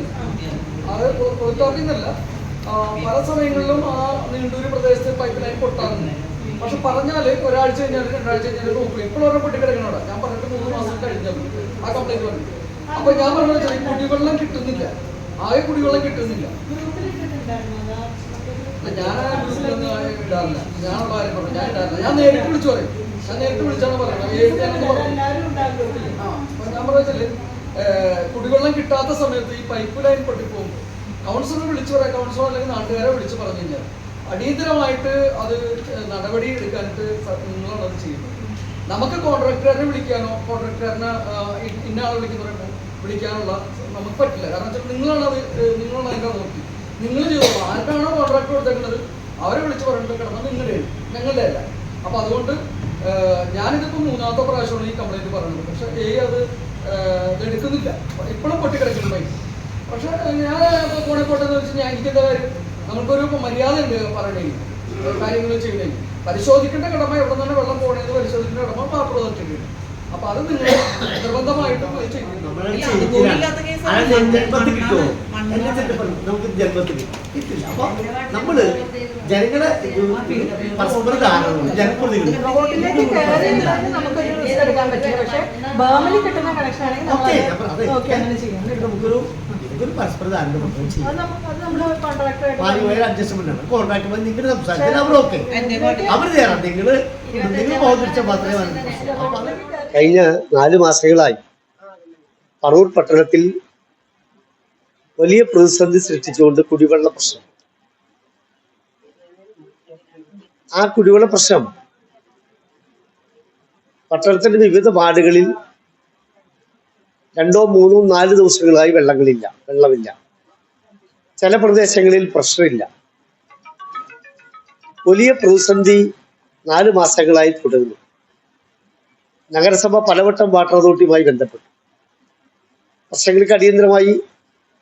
തന്നെ അത് ആ, പല സമയങ്ങളിലും ആ നീണ്ടൂര് പ്രദേശത്ത് പൈപ്പ് ലൈൻ പൊട്ടാറുണ്ട്. പക്ഷെ പറഞ്ഞാൽ ഒരാഴ്ച കഴിഞ്ഞാൽ രണ്ടാഴ്ച കഴിഞ്ഞാൽ നോക്കും ഇപ്പോഴും ഓരോ പൊട്ടി ഞാൻ പറഞ്ഞിട്ട് മൂന്ന് മാസം കഴിഞ്ഞു. ആ കംപ്ലൈന്റ് പറഞ്ഞു അപ്പൊ ഞാൻ പറഞ്ഞത് ഈ കുടിവെള്ളം കിട്ടുന്നില്ല. ആകെ കുടിവെള്ളം കിട്ടുന്നില്ല. ഞാൻ പറഞ്ഞു നേരിട്ട് വിളിച്ചു പറയും. ഞാൻ നേരിട്ട് വിളിച്ചാണ് പറയുന്നത് പറഞ്ഞു ഞാൻ പറഞ്ഞാൽ കുടിവെള്ളം കിട്ടാത്ത സമയത്ത് ഈ പൈപ്പ് ലൈൻ പൊട്ടിപ്പോകുമ്പോൾ കൗൺസിലർ വിളിച്ചു പറയാം. കൗൺസിലർ അല്ലെങ്കിൽ നാട്ടുകാരെ വിളിച്ച് പറഞ്ഞു കഴിഞ്ഞാൽ അടിയന്തരമായിട്ട് അത് നടപടി എടുക്കാനായിട്ട് നിങ്ങളാണ് അത് ചെയ്യുന്നത്. നമുക്ക് കോൺട്രാക്ടറിനെ വിളിക്കാനോ കോൺട്രാക്ടറിനെ ഇന്ന ആളെ വിളിക്കുന്ന പറയുമ്പോൾ വിളിക്കാനുള്ള നമുക്ക് പറ്റില്ല. കാരണം വെച്ചാൽ നിങ്ങളാണ് അത് നിങ്ങളാണ് അതിന്റെ നോക്കി നിങ്ങൾ ചെയ്തോളൂ ആർക്കാണോ കോൺട്രാക്ട് കൊടുത്തേക്കുന്നത്? അവരെ വിളിച്ച് പറഞ്ഞിട്ട് കിടന്നത് നിങ്ങളുടെ ഞങ്ങളുടെ അല്ല. അപ്പൊ അതുകൊണ്ട് ഞാനിതിപ്പോൾ ഞാനിതിപ്പോ മൂന്നാമത്തെ പ്രാവശ്യമാണ് ഈ കംപ്ലൈന്റ് പറയുന്നത്. പക്ഷെ ഏ അത് എടുക്കുന്നില്ല. ഇപ്പോഴും പൊട്ടിക്കിടക്കുന്നു പൈസ പക്ഷെ ഞാൻ ഇപ്പൊ പോണെ പോട്ടെന്ന് വെച്ച് ഞാൻ എനിക്കെന്താ കാര്യം? നമുക്കൊരു മര്യാദ ഉണ്ട് പറയണേ കാര്യങ്ങൾ ചെയ്യണേ പരിശോധിക്കേണ്ട കടമ എവിടെ വെള്ളം പോകണേന്ന് പരിശോധിക്കേണ്ട കടമ അതോറിറ്റിക്ക് അപ്പൊ അത് നിങ്ങൾ നിർബന്ധമായിട്ടും പോയി നമുക്ക് ജന്മത്തിൽ കിട്ടില്ല. അപ്പൊ നമ്മൾ ജനങ്ങളെ പരസ്പര ധാരണ നമുക്കൊരു പരസ്പര ധാരണ അഡ്ജസ്റ്റ്മെന്റ് ആണ് കോൺട്രാക്ട് നിങ്ങൾ സംസാരിച്ചാൽ അവർ ഓക്കെ അവർ തരാം. നിങ്ങൾ നിങ്ങൾ ബോധിപ്പിച്ചാൽ മാത്രമേ മനസ്സിലാവൂ. കഴിഞ്ഞ നാല് മാസങ്ങളായി. പറവൂർ പട്ടണത്തിൽ വലിയ പ്രതിസന്ധി സൃഷ്ടിച്ചുകൊണ്ട് കുടിവെള്ള പ്രശ്നം. ആ കുടിവെള്ള പ്രശ്നം പട്ടണത്തിന്റെ വിവിധ വാർഡുകളിൽ രണ്ടോ മൂന്നോ നാല് ദിവസങ്ങളായി വെള്ളങ്ങളില്ല വെള്ളമില്ല. ചില പ്രദേശങ്ങളിൽ പ്രശ്നമില്ല. വലിയ പ്രതിസന്ധി നാല് മാസങ്ങളായി തുടരുന്നു. നഗരസഭ പലവട്ടം വാട്ടർ അതോറിറ്റിയുമായി ബന്ധപ്പെട്ടു. പ്രശ്നങ്ങൾക്ക് അടിയന്തരമായി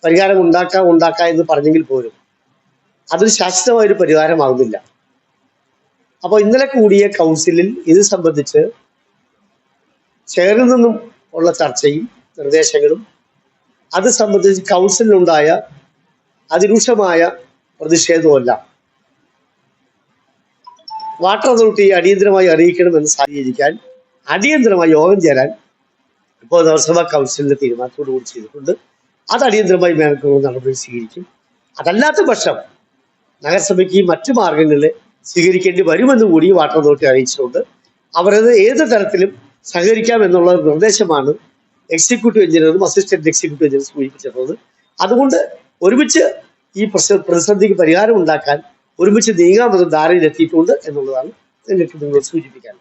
പരിഹാരം ഉണ്ടാക്കാം ഉണ്ടാക്കാം എന്ന് പറഞ്ഞെങ്കിൽ പോലും അതൊരു ശാശ്വതമായ ഒരു പരിഹാരമാകുന്നില്ല. അപ്പോൾ ഇന്നലെ കൂടിയ കൗൺസിലിൽ ഇത് സംബന്ധിച്ച് ചെയറിൽ നിന്നും ഉള്ള ചർച്ചയും നിർദ്ദേശങ്ങളും അത് സംബന്ധിച്ച് കൗൺസിലിനുണ്ടായ അതിരൂക്ഷമായ പ്രതിഷേധമല്ല വാട്ടർ അതോറിറ്റി അടിയന്തരമായി അറിയിക്കണമെന്ന് സാധീകരിക്കാൻ അടിയന്തരമായി യോഗം ചേരാൻ ഇപ്പോൾ നഗരസഭാ കൗൺസിലിന്റെ തീരുമാനത്തോടു കൂടി ചെയ്തിട്ടുണ്ട്. അത് അടിയന്തരമായി മേൽക്കുള്ള നടപടി സ്വീകരിക്കും. അതല്ലാത്ത പക്ഷം നഗരസഭയ്ക്ക് മറ്റു മാർഗങ്ങളിൽ സ്വീകരിക്കേണ്ടി വരുമെന്ന് കൂടി വാട്ടർ അതോറിറ്റി അറിയിച്ചിട്ടുണ്ട്. അവരത് ഏത് തരത്തിലും സഹകരിക്കാം എന്നുള്ള നിർദ്ദേശമാണ് എക്സിക്യൂട്ടീവ് എഞ്ചിനീയറും അസിസ്റ്റന്റ് എക്സിക്യൂട്ടീവ് എഞ്ചിനീയറും സൂചിപ്പിച്ചിട്ടുള്ളത്. അതുകൊണ്ട് ഒരുമിച്ച് ഈ പ്രശ്ന പ്രതിസന്ധിക്ക് പരിഹാരം ഉണ്ടാക്കാൻ ഒരുമിച്ച് നീങ്ങാമെന്ന് ധാരണയിലെത്തിയിട്ടുണ്ട് എന്നുള്ളതാണ് എനിക്ക് നിങ്ങളോട് സൂചിപ്പിക്കാൻ